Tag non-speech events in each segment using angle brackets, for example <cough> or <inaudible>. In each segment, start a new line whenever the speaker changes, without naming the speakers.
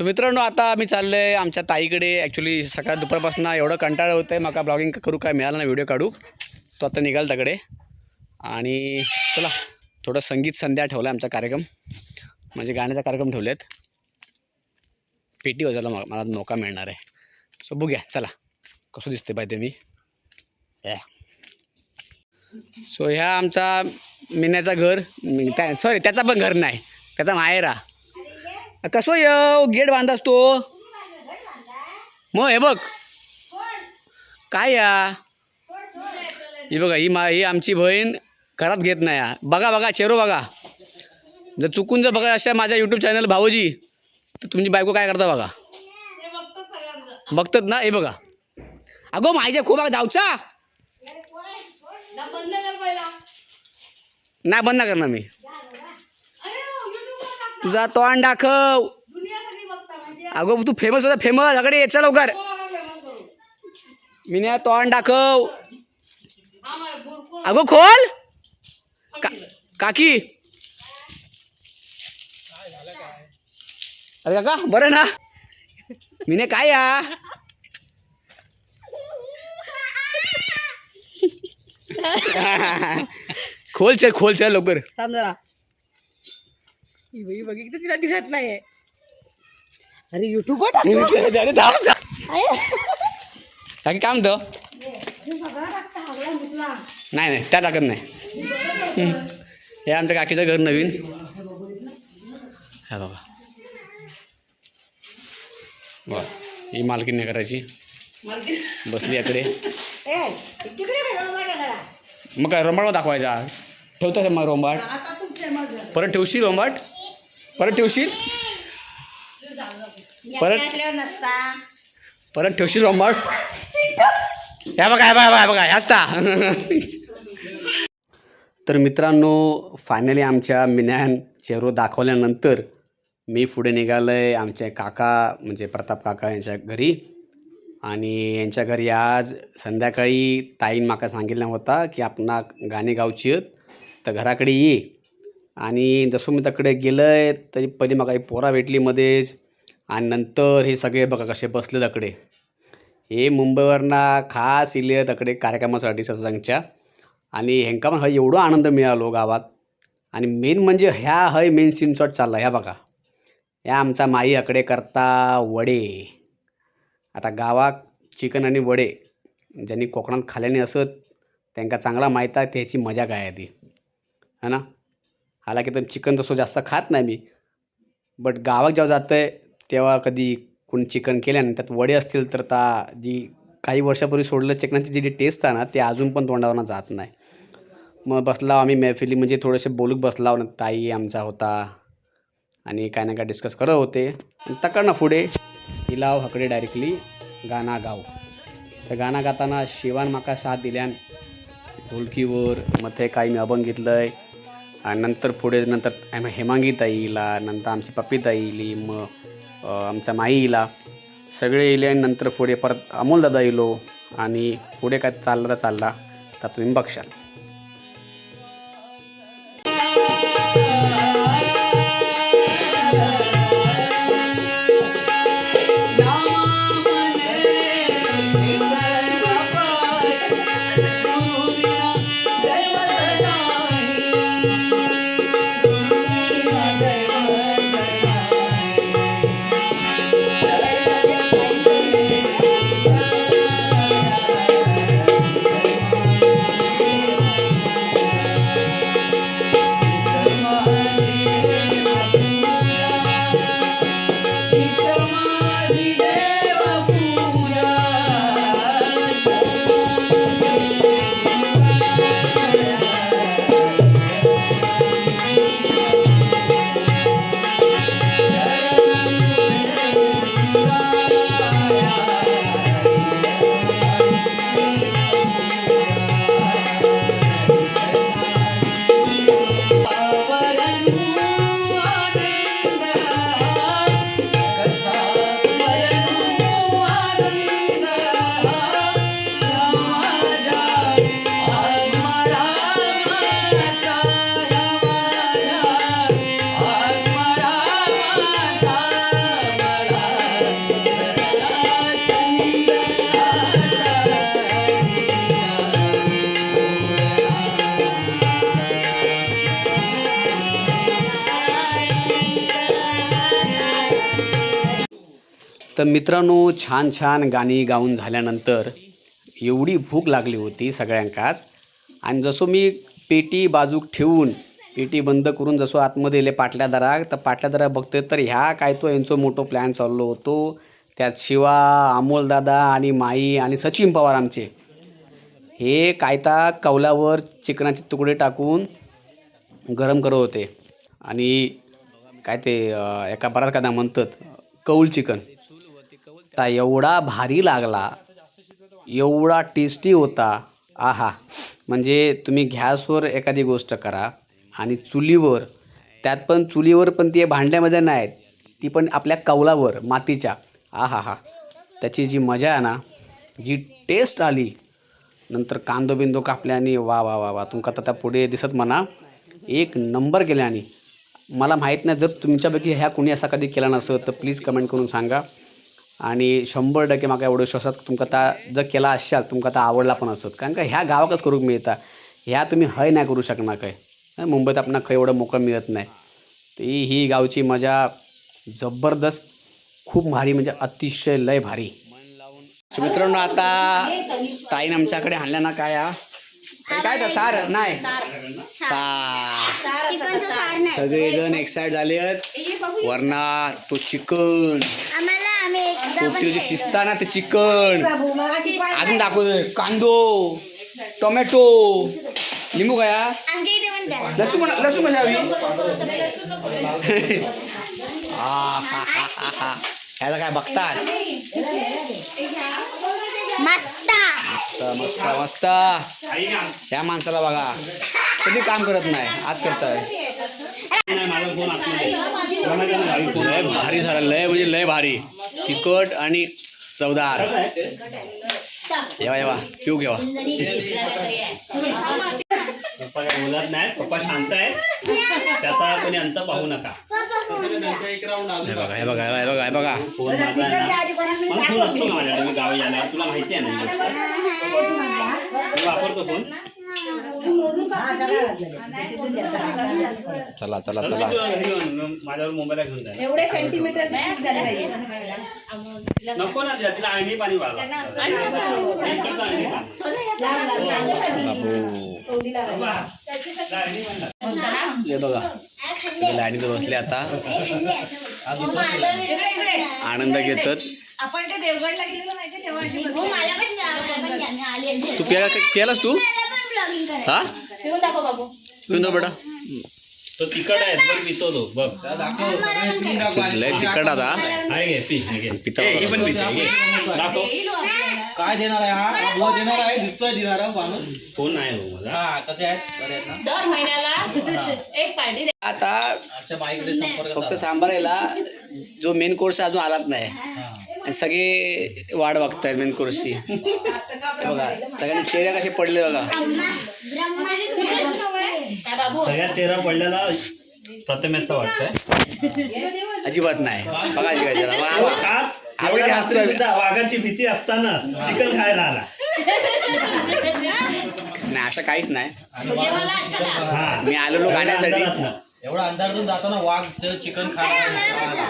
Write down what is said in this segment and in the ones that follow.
So मित्रांनो आता आम्ही चाललो आहे आमच्या ताईकडे. ॲक्च्युली सकाळ दुपारपासून एवढं कंटाळं होतं आहे मका ब्लॉगिंग करू काय मिळालं ना व्हिडिओ काढू. तो आता निघाल तकडे आणि चला थोडं संगीत संध्या ठेवला आहे आमचा कार्यक्रम. म्हणजे गाण्याचा कार्यक्रम ठेवले आहेत पेटी वाजायला म- मला मौका मिळणार आहे. सो बघूया चला. कसं दिसते पाहिजे मी. या सो ह्या आमचा मिन्याचा घर त्या सॉरी त्याचा पण घर नाही. त्याचा माहेरा कसं येऊ गेट बांधास तो. मग हे बघ. काय या? ही बघा ही मा ही आमची बहीण घरात घेत नाही हा. बघा बघा चेरो बघा. जर चुकून जर बघा अशा माझ्या यूट्यूब चॅनल भाऊजी तर तुमची बायको काय करता बघा? बघतात ना हे बघा. अगो माझ्या खूप जाऊचा
कर पहिला.
नाही बंद करणार मी. तुझा तोंड दाखव. अगो तू फेमस होता फेमस अकडे यायचा लवकर. मी तोंड दाखव. अगो खोल. का काकी. अरे काका बरं ना. मीने काय या? <laughs> खोल चल खोल चल लवकर.
थांब जरा. ही बाई बघितलं तिला दिसत नाही अरे युट्यूब
काय म्हणतो नाही नाही त्या टाकत नाही. हे आमच्या काकीचं घर नवीन. हा बाबा वा ही मालकीने करायची. बसली याकडे. मग काय रोंबाट दाखवायचा. ठेवतो मग रोंबाट
तू
परत ठेवशील रोंबाट परत ठेवशील? परत?
नसता.
परत ठेवशील रोंबाट ह्या बघा ह्या बघा ह्या बघा ह्याचता तर मित्रांनो फायनली आमच्या मिन्यान चेहरो दाखवल्यानंतर मी पुढे निघालो आहे आमचे काका म्हणजे प्रताप काका यांच्या घरी. आणि यांच्या घरी आज संध्याकाळी ताईन माका सांगितलं होता की आपणा गाणे गावची आहेत. तर घराकडे ये. आणि जसं मी तकडे गेलं आहे तरी पहिली मग पोरा भेटली मध्येच. आणि नंतर हे सगळे बघा कसे बसले तकडे हे मुंबईवरनं खास इले तकडे कार्यक्रमासाठी सत्संगच्या. आणि हेंका पण हय एवढं आनंद मिळालो गावात. आणि मेन म्हणजे ह्या हय मेन सीन शॉट चालला ह्या बघा. ह्या आमचा माई आकडे करता वडे. आता गावात चिकन आणि वडे ज्यांनी कोकणात खाल्याने असत त्यांना चांगला माहीत आहे त्याची मजा काय आहे ती. है ना? हालाकी तर चिकन तसं जास्त खात नाही मी. बट गावात जेव्हा जातं आहे तेव्हा कधी कोण चिकन केल्याने त्यात वडे असतील तर ता जी काही वर्षापूर्वी सोडलं चिकनाची जी टेस्ट आहे ना ते अजून पण तोंडावरनं जात नाही. मग बसलाव आम्ही मैफिली म्हणजे थोडेसे बोलूक बसलाव ना ताई आमचा होता. आणि काय ना काय डिस्कस करत होते. आणि तकडनं पुढे. हिलाव हकडे डायरेक्टली गाणं गाव तर गाणं गाताना शिवान माका साथ दिल्यान ढोलकीवर मग ते काही मी अभंग घेतलं आहे आणि नंतर पुढे नंतर आम- नंतर आमची पपिताई इली येईली मग आमच्या आमचा माई सगळे येईले आणि नंतर पुढे परत अमोलदादा इलो आणि पुढे काय चालला तर चालला तर तुम्ही बघशाल तर मित्रांनो छान छान गाणी गाऊन झाल्यानंतर एवढी भूक लागली होती सगळ्यांकाच. आणि जसं मी पेटी बाजूक ठेवून पेटी बंद करून जसं आतमध्ये येले पाटल्या दराक तर पाटल्या दराक बघते तर ह्या काय तो यांचो मोठो प्लॅन चाललो होतो. त्यात शिवा अमोलदादा आणि माई आणि सचिन पवार आमचे. हे कायता कौलावर चिकनाचे तुकडे टाकून गरम करत होते. आणि काय ते एका बराच कादा म्हणतात कौल चिकन. ता एवढा भारी लागला एवढा टेस्टी होता. आहा. म्हणजे तुम्ही गॅसवर एखादी गोष्ट करा आणि चुलीवर त्यात पण चुलीवर पण ती भांड्यामध्ये नाहीत ती पण आपल्या कौलावर मातीच्या. आहा हा त्याची जी मजा आहे ना जी टेस्ट आली नंतर कांदो बिंदो कापल्याने वा वा वा वा तुमका आता पुढे दिसत म्हणा. एक नंबर केल्याने मला माहीत नाही जर तुमच्यापैकी ह्या कोणी असा कधी केला नसेल तर प्लीज कमेंट करून सांगा. आणि शंभर टक्के म्हाका एवढं विश्वासात तुमका आता जर केला असाल तुमका आता आवडला पण असत. कारण का ह्या गावाकच करूक मिळता. ह्या तुम्ही हय नाही करू शकणार काय. मुंबईत आपणा खय एवढं मोकळं मिळत नाही. ती ही गावची मजा जबरदस्त खूप भारी म्हणजे अतिशय लय भारी. मित्रांनो आता ताईन आमच्याकडे आणल्या ना काय हा? काय तर सार नाही? सार. सगळेजण एक्साइट झाले आहेत वरणा तो चिकन. पोपटीची शिस्ता ना ते चिकन. अजून दाखवतोय. कांदो टोमॅटो लिंबू काय
इथे पण
लसूण कशा हवी हा हा हा हा हा. ह्याला काय बघतास?
मस्त.
मस्त मस्त मस्त. या माणसाला बघा. कधी काम करत नाही. आज करताय लय भारी झालं लय म्हणजे लय भारी. तिखट आणि चवदार. येवा येवा. पिऊ घेवा.
पप्पा काय बोलत नाही पप्पा शांत आहेत. त्याचा कोणी अंत पाहू नका.
हे बघा हे बघा हे बघा हे बघा.
फोन माझा आहे ना? मला फोन असतो ना माझ्याकडे. मी गावी आल्यावर तुला माहिती आहे ना वापरतो फोन?
चला चला
तर
चला.
माझ्यावर मुंबईला घेऊन जा.
एवढे सेंटीमीटर नाही
नको ना तिला आळणी पाणी वाला.
हे बघा. लाईनीत बसले आता. आनंद घेतात.
आपण ते देवगडला गेलेलो
हो आहे.
तू प्याला केलास तू? हा?
दाखव बाबू.
बेटा.
तो तिखट आहे पण पितो तो बघ.
लय तिखट आता
आहे घे पी हे घे.
पिता
ए, ही पण पिते हे घे. दाखव.
काय देणार आहे हा? अबो देणार आहे दिसतोय देणार आहे माणूस.
फोन नाही हो माझा
हा कसे आहेत बरे आहेत ना?
दर महिन्याला एक पार्टी
आता
आमच्या माईकडे संपर्क
फक्त
साधा.
सांबारायला जो मेन कोर्स अजून आलाच नाही.
हा.
आणि सगळे वाट बघतायत मेन कोर्सची बघा सगळ्यांचे चेहरे कसे पडले बघा.
सगळ्यात चेहरा पडलेला प्रथमेशचा वाटतंय.
अजिबात नाही. बघा अजिबात
वाघाची भीती असताना चिकन खायला आला.
नाही असं काहीच नाही.
हा.
मी आलेलो गाण्यासाठी.
एवढा अंधारातून जाताना वाघ ते चिकन खायला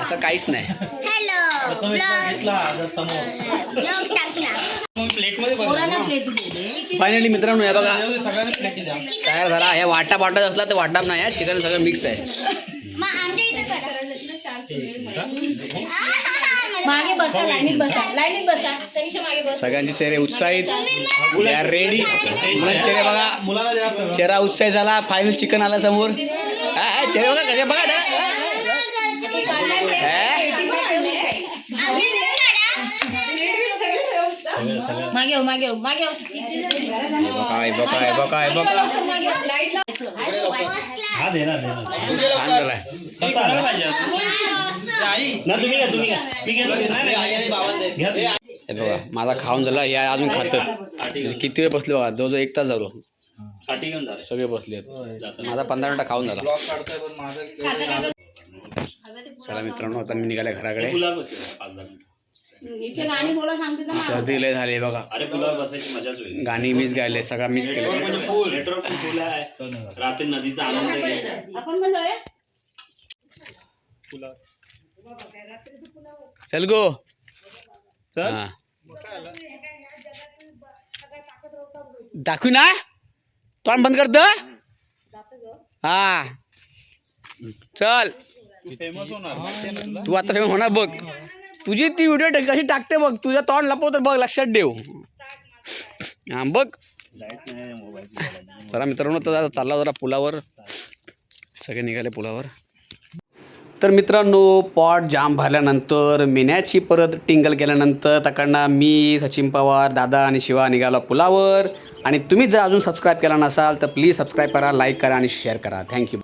असं काहीच नाही.
घेतला समोर.
फायनली मित्रांनो हे बघा. तयार झाला. हे वाटा वाटत असला तर वाटा नाही आहे चिकन सगळं मिक्स आहे.
मग
बसा लाईनीत बसा लाईनीत बसा. तनिषा मागे बस.
सगळ्यांचे चेहरे उत्साहित. रेडी चेहरे बघा. चेहरा उत्साहित झाला. फायनल चिकन आला समोर. हा, हा, चेहरे बघा कसे बघा.
मागे हो मागे हो मागे हो.
हे हे हे बघा
हा देणार देणार. ना तुम्ही घ्या तुम्ही घ्या. मी घेतो.
हे बघा माझा खाऊन झाला या अजून खातात किती वेळ बसले बघा जवळजवळ एक तास झालो.
साठी घेऊन झाले
सगळे बसले माझा पंधरा मिनिटं खाऊन झाला.
ब्लॉग काढतोय पण माझं
चला मित्रांनो आता मी निघाले घराकडे.
पुलावर बसले पाच दहा मिनिटं.
इथे गाणी बोला सांगते ना
सर्दी लय झाली बघा.
अरे पुलावर बसायची मजाच होईल
गाणी मिस गायले सगळा मिस केलं.
आहे. <laughs> रात्री नदीचा आनंद
चल गो.
चल.
हा. दाखवू ना. तोंड बंद कर द. हा. चल? तू आता फेमस होणार बघ. तुझी ती व्हिडिओ कशी टाकते बघ. तुझं तोंड लपवतं बघ. लक्षात ठेव. हा बघ. चला मित्रांनो तर चालला जरा पुलावर. सगळे निघाले पुलावर. तर मित्रांनो पॉट जाम भरल्यानंतर मिन्याची परत टिंगल केल्यानंतर तकडनं मी सचिन पवार दादा आणि शिवा निघाला पुलावर. आणि तुम्ही जर अजून सबस्क्राईब केला नसाल तर प्लीज सबस्क्राईब करा लाईक करा आणि शेअर करा. थँक्यू